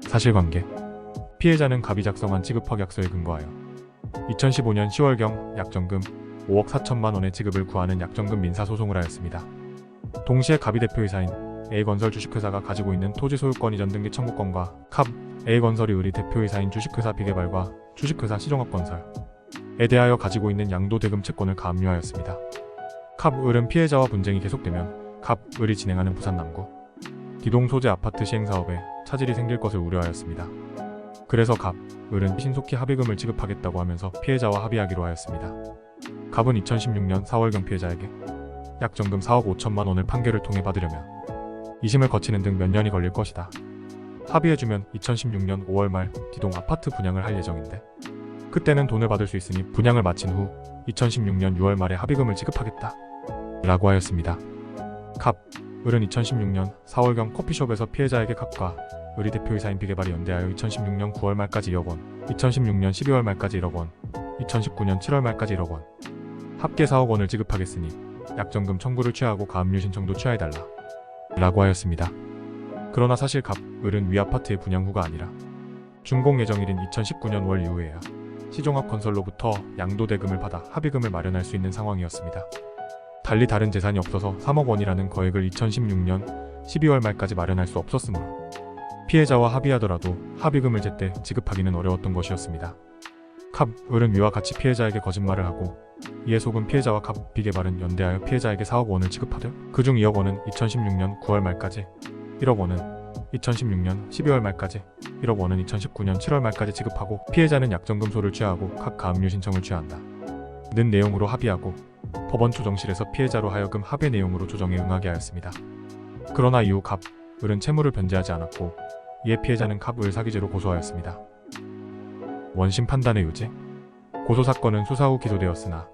사실관계 피해자는 갑이 작성한 지급허약서에 근거하여 2015년 10월경 약정금 5억 4천만 원의 지급을 구하는 약정금 민사소송을 하였습니다. 동시에 갑이 대표이사인 A건설 주식회사가 가지고 있는 토지 소유권 이전 등기 청구권과 캅 A건설이 의리 대표이사인 주식회사 비개발과 주식회사 시종합건설에 대하여 가지고 있는 양도 대금 채권을 가압류하였습니다. 캅 을은 피해자와 분쟁이 계속되면 캅 을이 진행하는 부산 남구 기동 소재 아파트 시행 사업에 차질이 생길 것을 우려하였습니다. 그래서 갑, 을은 신속히 합의금을 지급하겠다고 하면서 피해자와 합의하기로 하였습니다. 갑은 2016년 4월경 피해자에게 약정금 4억 5천만 원을 판결을 통해 받으려면 2심을 거치는 등 몇 년이 걸릴 것이다. 합의해주면 2016년 5월 말 기동 아파트 분양을 할 예정인데 그때는 돈을 받을 수 있으니 분양을 마친 후 2016년 6월 말에 합의금을 지급하겠다. 라고 하였습니다. 갑, 을은 2016년 4월경 커피숍에서 피해자에게 갑과 의리 대표이사인 비개발이 연대하여 2016년 9월 말까지 2억 원, 2016년 12월 말까지 1억 원, 2019년 7월 말까지 1억 원, 합계 4억 원을 지급하겠으니 약정금 청구를 취하고 가압류 신청도 취하해달라. 라고 하였습니다. 그러나 사실 갑, 을은 위 아파트의 분양 후가 아니라 준공 예정일인 2019년 월 이후에야 시종합 건설로부터 양도 대금을 받아 합의금을 마련할 수 있는 상황이었습니다. 달리 다른 재산이 없어서 3억 원이라는 거액을 2016년 12월 말까지 마련할 수 없었으므로 피해자와 합의하더라도 합의금을 제때 지급하기는 어려웠던 것이었습니다. 갑, 을은 위와 같이 피해자에게 거짓말을 하고 이에 속은 피해자와 갑, 비개발은 연대하여 피해자에게 4억 원을 지급하되 그중 2억 원은 2016년 9월 말까지 1억 원은 2016년 12월 말까지 1억 원은 2019년 7월 말까지 지급하고 피해자는 약정금소를 취하고 각 가압류 신청을 취한다. 는 내용으로 합의하고 법원 조정실에서 피해자로 하여금 합의 내용으로 조정에 응하게 하였습니다. 그러나 이후 갑, 을은 채무를 변제하지 않았고 이에 피해자는 갑, 을 사기죄로 고소하였습니다. 원심 판단의 유지 고소 사건은 수사 후 기소되었으나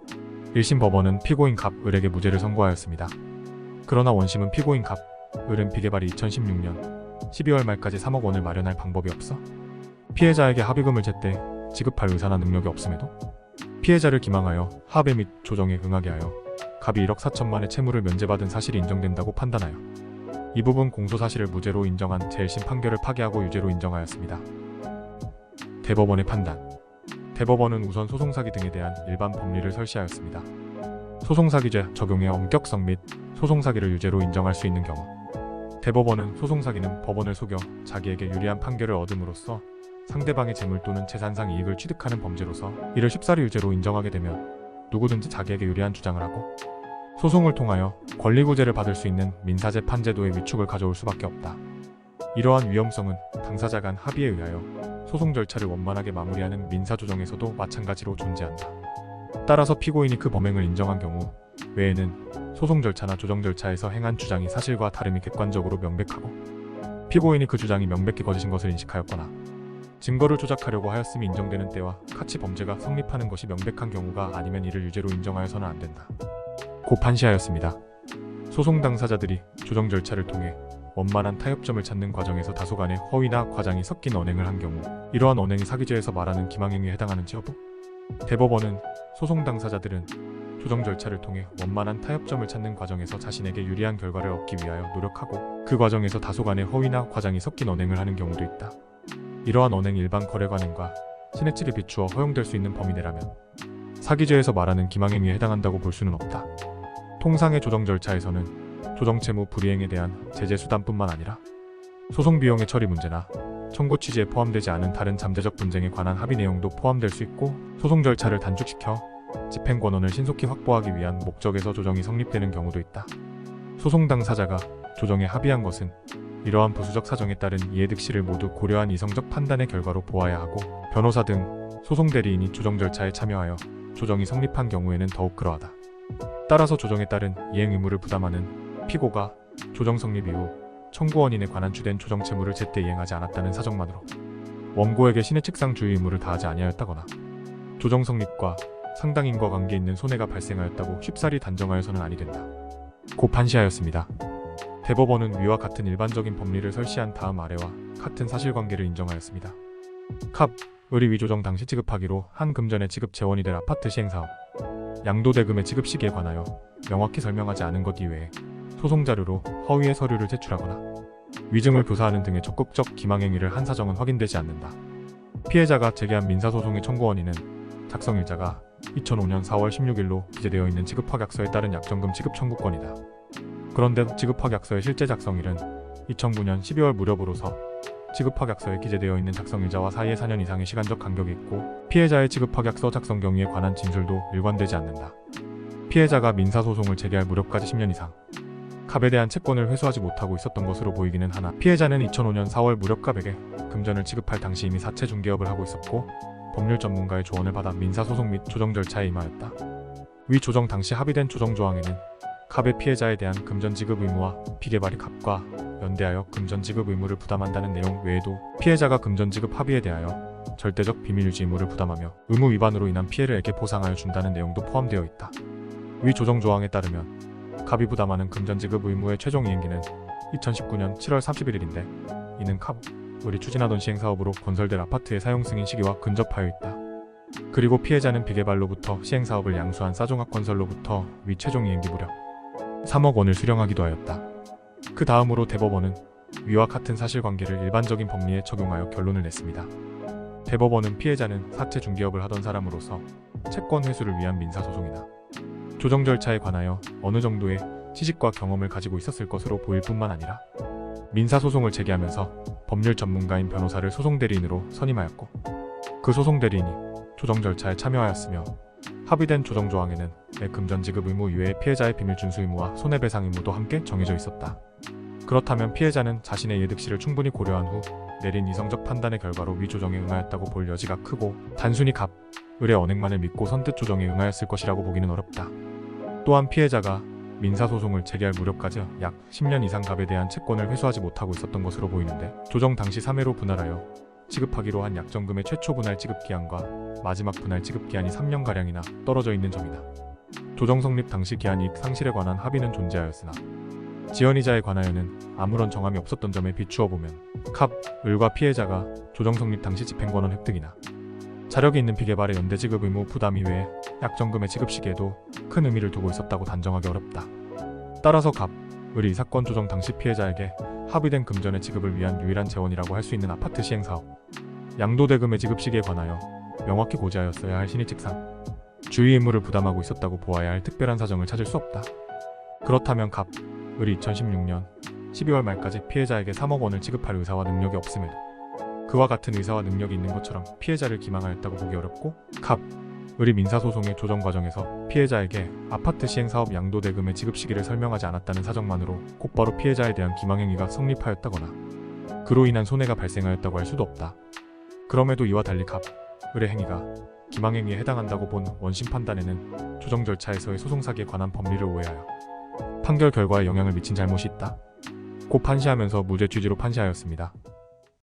1심 법원은 피고인 갑, 을에게 무죄를 선고하였습니다. 그러나 원심은 피고인 갑, 을은 비개발이 2016년 12월 말까지 3억 원을 마련할 방법이 없어 피해자에게 합의금을 제때 지급할 의사나 능력이 없음에도 피해자를 기망하여 합의 및 조정에 응하게 하여 갑이 1억 4천만의 채무를 면제받은 사실이 인정된다고 판단하여 이 부분 공소 사실을 무죄로 인정한 제1심 판결을 파기하고 유죄로 인정하였습니다. 대법원의 판단 대법원은 우선 소송사기 등에 대한 일반 법리를 설시하였습니다. 소송사기죄 적용의 엄격성 및 소송사기를 유죄로 인정할 수 있는 경우 대법원은 소송사기는 법원을 속여 자기에게 유리한 판결을 얻음으로써 상대방의 재물 또는 재산상 이익을 취득하는 범죄로서 이를 쉽사리 유죄로 인정하게 되면 누구든지 자기에게 유리한 주장을 하고 소송을 통하여 권리구제를 받을 수 있는 민사재 판제도의 위축을 가져올 수밖에 없다. 이러한 위험성은 당사자 간 합의에 의하여 소송 절차를 원만하게 마무리하는 민사조정에서도 마찬가지로 존재한다. 따라서 피고인이 그 범행을 인정한 경우 외에는 소송 절차나 조정 절차에서 행한 주장이 사실과 다름이 객관적으로 명백하고 피고인이 그 주장이 명백히 거짓인 것을 인식하였거나 증거를 조작하려고 하였음이 인정되는 때와 같이 범죄가 성립하는 것이 명백한 경우가 아니면 이를 유죄로 인정하여서는 안 된다. 고 판시하였습니다. 소송 당사자들이 조정 절차를 통해 원만한 타협점을 찾는 과정에서 다소간의 허위나 과장이 섞인 언행을 한 경우 이러한 언행이 사기죄에서 말하는 기망행위에 해당하는지 여부? 대법원은 소송 당사자들은 조정 절차를 통해 원만한 타협점을 찾는 과정에서 자신에게 유리한 결과를 얻기 위하여 노력하고 그 과정에서 다소간의 허위나 과장이 섞인 언행을 하는 경우도 있다. 이러한 언행 일반 거래 관행과 신의 측에 비추어 허용될 수 있는 범위 내라면 사기죄에서 말하는 기망행위에 해당한다고 볼 수는 없다. 통상의 조정 절차에서는 조정채무 불이행에 대한 제재 수단뿐만 아니라 소송 비용의 처리 문제나 청구 취지에 포함되지 않은 다른 잠재적 분쟁에 관한 합의 내용도 포함될 수 있고 소송 절차를 단축시켜 집행 권한을 신속히 확보하기 위한 목적에서 조정이 성립되는 경우도 있다. 소송 당사자가 조정에 합의한 것은 이러한 부수적 사정에 따른 이해득실을 모두 고려한 이성적 판단의 결과로 보아야 하고 변호사 등 소송 대리인이 조정 절차에 참여하여 조정이 성립한 경우에는 더욱 그러하다. 따라서 조정에 따른 이행 의무를 부담하는 피고가 조정 성립 이후 청구원인에 관한 주된 조정 채무를 제때 이행하지 않았다는 사정만으로 원고에게 신의 책상 주의 의무를 다하지 아니하였다거나 조정 성립과 상당인과 관계 있는 손해가 발생하였다고 쉽사리 단정하여서는 아니 된다. 고 판시하였습니다. 대법원은 위와 같은 일반적인 법리를 설시한 다음 아래와 같은 사실관계를 인정하였습니다. 캅, 의리 위조정 당시 지급하기로 한 금전의 지급 재원이 될 아파트 시행사업, 양도대금의 지급 시기에 관하여 명확히 설명하지 않은 것 이외에 소송 자료로 허위의 서류를 제출하거나 위증을 교사하는 등의 적극적 기망행위를 한 사정은 확인되지 않는다. 피해자가 제기한 민사소송의 청구원인은 작성일자가 2005년 4월 16일로 기재되어 있는 지급확약서에 따른 약정금 지급 청구권이다. 그런데 지급확약서의 실제 작성일은 2009년 12월 무렵으로서 지급 확약서에 기재되어 있는 작성일자와 사이에 4년 이상의 시간적 간격이 있고 피해자의 지급 확약서 작성 경위에 관한 진술도 일관되지 않는다. 피해자가 민사소송을 제기할 무렵까지 10년 이상 갑에 대한 채권을 회수하지 못하고 있었던 것으로 보이기는 하나 피해자는 2005년 4월 무렵 갑에게 금전을 지급할 당시 이미 사채 중개업을 하고 있었고 법률 전문가의 조언을 받아 민사소송 및 조정 절차에 임하였다. 위 조정 당시 합의된 조정 조항에는 갑의 피해자에 대한 금전 지급 의무와 피개발이 갑과 연대하여 금전 지급 의무를 부담한다는 내용 외에도 피해자가 금전 지급 합의에 대하여 절대적 비밀 유지 의무를 부담하며 의무 위반으로 인한 피해를 에게 보상하여 준다는 내용도 포함되어 있다. 위 조정 조항에 따르면 갑이 부담하는 금전 지급 의무의 최종 이행기는 2019년 7월 31일인데 이는 갑을이 추진하던 시행 사업으로 건설될 아파트의 사용 승인 시기와 근접하여 있다. 그리고 피해자는 비개발로부터 시행 사업을 양수한 싸종학 건설로부터 위 최종 이행기 무렵 3억 원을 수령하기도 하였다. 그 다음으로 대법원은 위와 같은 사실관계를 일반적인 법리에 적용하여 결론을 냈습니다. 대법원은 피해자는 사채 중개업을 하던 사람으로서 채권 회수를 위한 민사소송이나 조정 절차에 관하여 어느 정도의 지식과 경험을 가지고 있었을 것으로 보일 뿐만 아니라 민사소송을 제기하면서 법률 전문가인 변호사를 소송 대리인으로 선임하였고 그 소송 대리인이 조정 절차에 참여하였으며 합의된 조정 조항에는 내 금전 지급 의무 이외에 피해자의 비밀 준수 의무와 손해배상 의무도 함께 정해져 있었다. 그렇다면 피해자는 자신의 예득실을 충분히 고려한 후 내린 이성적 판단의 결과로 위 조정에 응하였다고 볼 여지가 크고 단순히 갑, 을의 언행만을 믿고 선뜻 조정에 응하였을 것이라고 보기는 어렵다. 또한 피해자가 민사소송을 제기할 무렵까지 약 10년 이상 갑에 대한 채권을 회수하지 못하고 있었던 것으로 보이는데 조정 당시 3회로 분할하여 지급하기로 한 약정금의 최초 분할 지급 기한과 마지막 분할 지급 기한이 3년가량이나 떨어져 있는 점이다. 조정 성립 당시 기한 이익 상실에 관한 합의는 존재하였으나 지연이자에 관하여는 아무런 정함이 없었던 점에 비추어 보면 갑, 을과 피해자가 조정 성립 당시 집행권원 획득이나 자력이 있는 비개발의 연대 지급 의무 부담 이외에 약정금의 지급 시기에도 큰 의미를 두고 있었다고 단정하기 어렵다. 따라서 갑, 을이 이 사건 조정 당시 피해자에게 합의된 금전의 지급을 위한 유일한 재원이라고 할 수 있는 아파트 시행 사업, 양도대금의 지급 시기에 관하여 명확히 고지하였어야 할 신의칙상 주의 의무를 부담하고 있었다고 보아야 할 특별한 사정을 찾을 수 없다. 그렇다면 갑, 을이 2016년 12월 말까지 피해자에게 3억 원을 지급할 의사와 능력이 없음에도 그와 같은 의사와 능력이 있는 것처럼 피해자를 기망하였다고 보기 어렵고 갑, 을이 민사소송의 조정 과정에서 피해자에게 아파트 시행사업 양도 대금의 지급 시기를 설명하지 않았다는 사정만으로 곧바로 피해자에 대한 기망행위가 성립하였다거나 그로 인한 손해가 발생하였다고 할 수도 없다. 그럼에도 이와 달리 갑, 을의 행위가 기망행위에 해당한다고 본 원심 판단에는 조정 절차에서의 소송 사기에 관한 법리를 오해하여 판결 결과에 영향을 미친 잘못이 있다. 고 판시하면서 무죄 취지로 판시하였습니다.